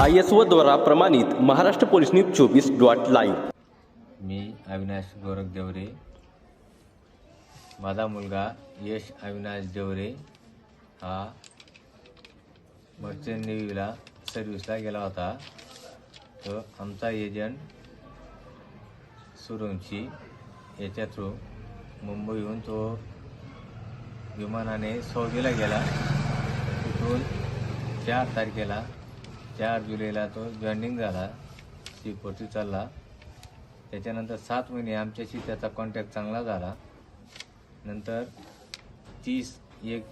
I S द्वारा प्रमाणित Maharashtra police news चोवीस डॉट लाईव्ह. मी अविनाश गोरख देवरे. माझा मुलगा यश अविनाश देवरे हा मर्चंट नेव्हीला सर्व्हिसला गेला होता. तो आमचा एजंट सुरवंशी याच्या थ्रू मुंबईहून तो विमानाने सौदीला गेला. तिथून चार तारखेला चार जुलैला तो जॉईनिंग झाला. सीपोटी चालला. त्याच्यानंतर सात महिने आमच्याशी त्याचा कॉन्टॅक्ट चांगला झाला. नंतर तीस एक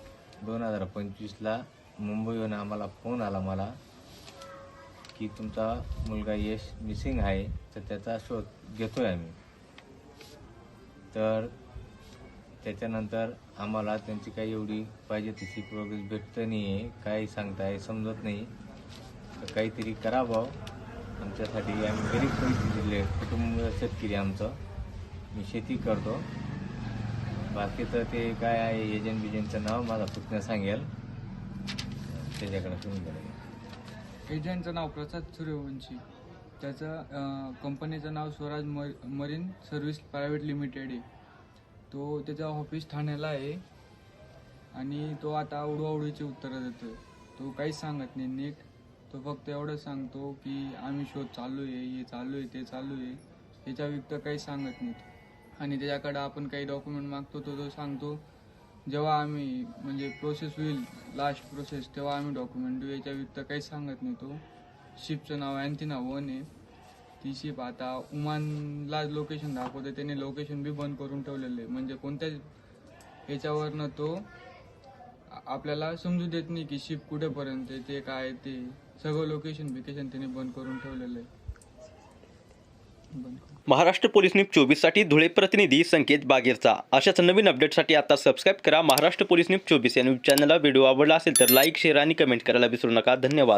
दोन हजार पंचवीसला मुंबईहून आम्हाला फोन आला मला की तुमचा मुलगा यश मिसिंग आहे तर त्याचा शोध घेतो आहे आम्ही. तर त्याच्यानंतर आम्हाला त्यांची काही एवढी पाहिजे तशी प्रोग्रेस भेटत नाही आहे काही सांगताय समजत नाही. काहीतरी करावं. आमच्यासाठी आम्ही गरीब परिस्थितीतले कुटुंब शेतकरी आमचं. मी शेती करतो. बाकीचं ते काय आहे एजंट बिजंटचं नाव माझा पुतण्या सांगेल. त्याच्याकडे तुम्ही करा एजंटचं नाव प्रसाद सूर्यवंशी. त्याचं कंपनीचं नाव स्वराज मर मरीन सर्व्हिस प्रायव्हेट लिमिटेड आहे. तो त्याचं ऑफिस ठाण्याला आहे. आणि तो आता उडवाउडीची उत्तरं देतो तो काहीच सांगत नाही. नीट तो फक्त एवढं सांगतो की आम्ही शोध चालू आहे हे चालू आहे ते चालू आहे याच्या व्यक्त काही सांगत नाही आणि त्याच्याकडं आपण काही डॉक्युमेंट मागतो तो तो सांगतो जेव्हा आम्ही म्हणजे प्रोसेस होईल लास्ट प्रोसेस तेव्हा आम्ही डॉक्युमेंट देऊ. याच्या व्यक्त काही सांगत नाही तो. शिपचं नाव अँथिना वन आहे. ती शिप आता उमानला लोकेशन दाखवते त्याने लोकेशन बी बंद करून ठेवलेलं आहे. म्हणजे कोणत्याच याच्यावरनं तो आपल्याला समजू देत नाही की शिप कुठेपर्यंत आहे ते काय ते. सगळं लोकेशन बिकेशन त्याने बंद करून ठेवलेलं आहे. बंद महाराष्ट्र पोलीस न्यूज चोवीससाठी धुळे प्रतिनिधी संकेत बागेरचा. अशाच नवीन अपडेटसाठी आता सबस्क्राईब करा. महाराष्ट्र पोलीस न्यूज चोवीस या न्यूज चॅनलला व्हिडिओ आवडला असेल तर लाईक शेअर आणि कमेंट करायला विसरू नका. धन्यवाद.